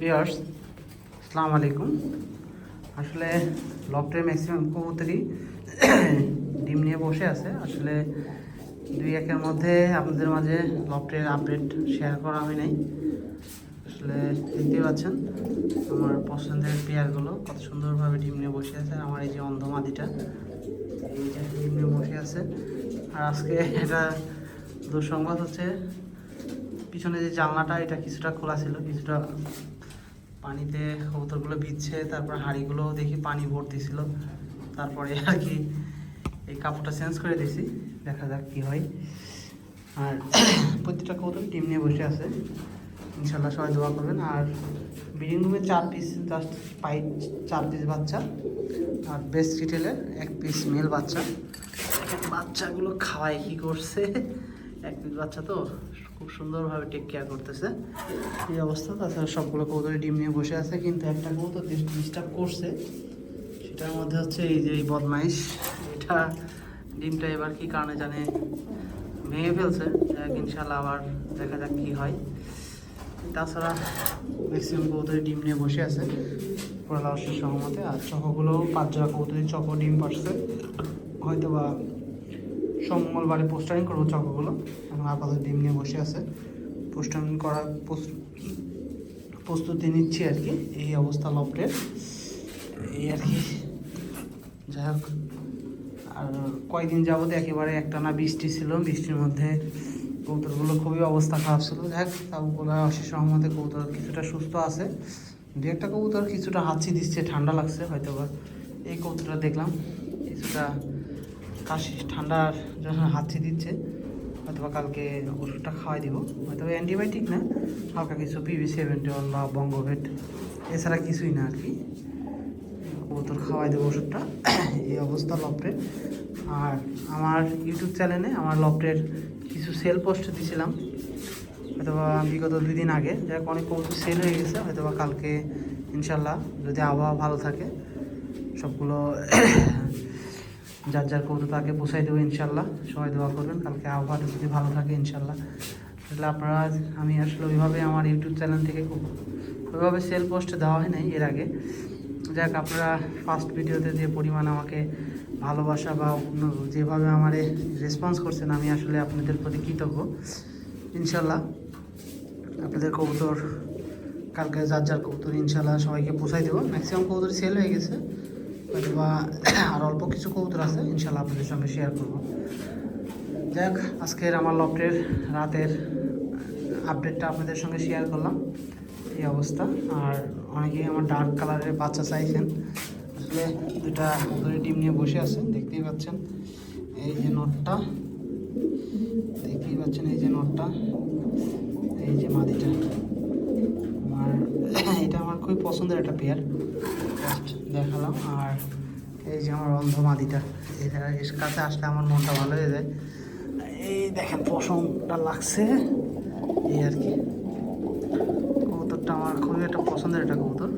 বিয়ার্স আসসালামু আলাইকুম। আসলে লকটের ম্যাক্সিমাম কবুতরই ডিম নিয়ে বসে আছে। আসলে দুই একের মধ্যে আপনাদের মাঝে লকটের আপডেট শেয়ার করা হয় নাই। আসলে দেখতেই পাচ্ছেন, আমার পছন্দের পেয়ারগুলো কত সুন্দরভাবে ডিম নিয়ে বসে আছে। আমার এই যে অন্ধমাদিটা ডিম নিয়ে বসে আছে। আর আজকে এটা দুঃসংবাদ হচ্ছে, পিছনে যে জানলাটা, এটা কিছুটা খোলা ছিল, কিছুটা পানিতে কবুতরগুলো ভিজছে তারপর হাঁড়িগুলো দেখি পানি ভর্তি ছিল তারপরে আর কি এই কাপড়টা চেঞ্জ করে দিয়েছি দেখা যাক কি হয়। আর প্রত্যেকটা কবুতর টিম নিয়ে বসে আছে। ইনশাল্লাহ সবাই দোয়া করবেন। আর ব্রিডিং রুমে চার পিস জাস্ট পাই চার পিস বাচ্চা। আর বেস্ট রিটেলের এক পিস মেল বাচ্চা। বাচ্চাগুলো খাওয়ায় কি করছে? এক পিস বাচ্চা তো খুব সুন্দরভাবে টেক কেয়ার করতেছে। এই অবস্থা, তাছাড়া সবগুলো কবুতরের ডিম নিয়ে বসে আছে, কিন্তু একটা কবুতর ডিস্টার্ব করছে। সেটার মধ্যে হচ্ছে এই যে এই বদমাইশ, এটা ডিমটা এবার কি কারণে জানে ভেঙে ফেলছে। ইনশাল্লাহ আবার দেখা যাক কী হয়। তাছাড়া ম্যাক্সিমাম কবুতরের ডিম নিয়ে বসে আছে পড়ালাসের সহমতে। আর চকগুলো পাঁচ জোড়া কবুতরের চকো ডিম পারছে। হয়তো বা সোমঙ্গলবারে পোস্টারিং করব চকগুলো। এখন আপাতত ডিম নিয়ে বসে আছে। পোস্টারিং করার প্রস- প্রস্তুতি নিচ্ছি আর কি। এই অবস্থা লপটের এই আর কি। যাই হোক। আর কয়েকদিন যাবত একেবারে একটানা বৃষ্টি ছিল। বৃষ্টির মধ্যে কবুতরগুলো খুবই অবস্থা খারাপ ছিল। যাই হোক অশেষ সহমতে কবুতর কিছুটা সুস্থ আছে। দু একটা কবুতর কিছুটা হাঁচি দিচ্ছে, ঠান্ডা লাগছে হয়তো বা এই কবুতরটা দেখলাম। কিছুটা কাশি ঠান্ডার যখন হাঁচি দিচ্ছে হয়তো বা কালকে ওষুধটা খাওয়াই দিব। হয়তো অ্যান্টিবায়োটিক না, হালকা কিছু পিভি সেভেন্টি ওয়ান বা বঙ্গভেট এছাড়া কিছুই না আর কি। কবুতর খাওয়াই দেবো ওষুধটা। এই অবস্থা লফটের আর আমার ইউটিউব চ্যানেলে আমার লফটের কিছু সেল পোস্ট দিয়েছিলাম হয়তো বা বিগত দুই দিন আগে, যাক অনেক কবুতর সেল হয়ে গেছে হয়তো বা কালকে ইনশাল্লাহ যদি আবহাওয়া ভালো থাকে, সবগুলো যার যার কবুতর তাকে পোষাই দেবো ইনশাল্লাহ। সবাই দোয়া করবেন, কালকে আবহাওয়াটা যদি ভালো থাকে ইনশাল্লাহ। তাহলে আপনারা, আমি আসলে ওইভাবে আমার ইউটিউব চ্যানেল থেকে খুব, ওইভাবে সেল পোস্ট দেওয়া হয় নাই এর আগে। যাক, আপনারা ফার্স্ট ভিডিওতে যে পরিমাণ আমাকে ভালোবাসা বা যেভাবে আমারে রেসপন্স করছেন, আমি আসলে আপনাদের প্রতি কৃতজ্ঞ। ইনশাল্লাহ, আপনাদের কবুতর, কালকে যার যার কবুতর ইনশাল্লাহ সবাইকে পোষাই দেবো। ম্যাক্সিমাম কবুতর সেল হয়ে গেছে। হয়তো বা, আর অল্প কিছু কবুতর আছে ইনশাল্লাহ আপনাদের সঙ্গে শেয়ার করব। যাক আজকের আমার লফটের, রাতের আপডেটটা আপনাদের সঙ্গে শেয়ার করলাম, এই অবস্থা। আর অনেকেই আমার ডার্ক কালারের বাচ্চা চাইছেন। আসলে দুটা ধরে ডিম নিয়ে বসে আছে দেখতেই পাচ্ছেন। এই যে নটটা, দেখতেই পাচ্ছেন এই যে নটটা, এই যে মাদিটা। আমার, এটা আমার খুবই পছন্দের একটা পেয়ার দেখালাম। আর এই যে আমার অন্ধ মাদিটা এটা এর কাছে আসলে আমার মনটা ভালো হয়ে যায়। এই দেখেন পশমটা লাগছে। এই আর কি। কবুতরটা আমার খুবই একটা পছন্দের একটা কবুতর।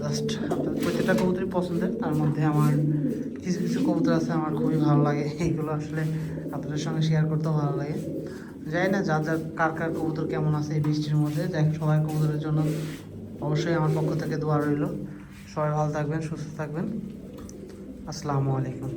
জাস্ট আপনার প্রত্যেকটা কবুতরই পছন্দের। তার মধ্যে আমার কিছু কিছু কবুতর আছে আমার খুবই ভালো লাগে। এইগুলো আসলে আপনাদের সঙ্গে শেয়ার করতেও ভালো লাগে। যাই না যার যার কার কার কবুতর কেমন আছে এই বৃষ্টির মধ্যে। হোক, সবাই কবুতরের জন্য অবশ্যই আমার পক্ষ থেকে দোয়া রইল। সবাই ভালো থাকবেন সুস্থ থাকবেন। আসসালামু আলাইকুম।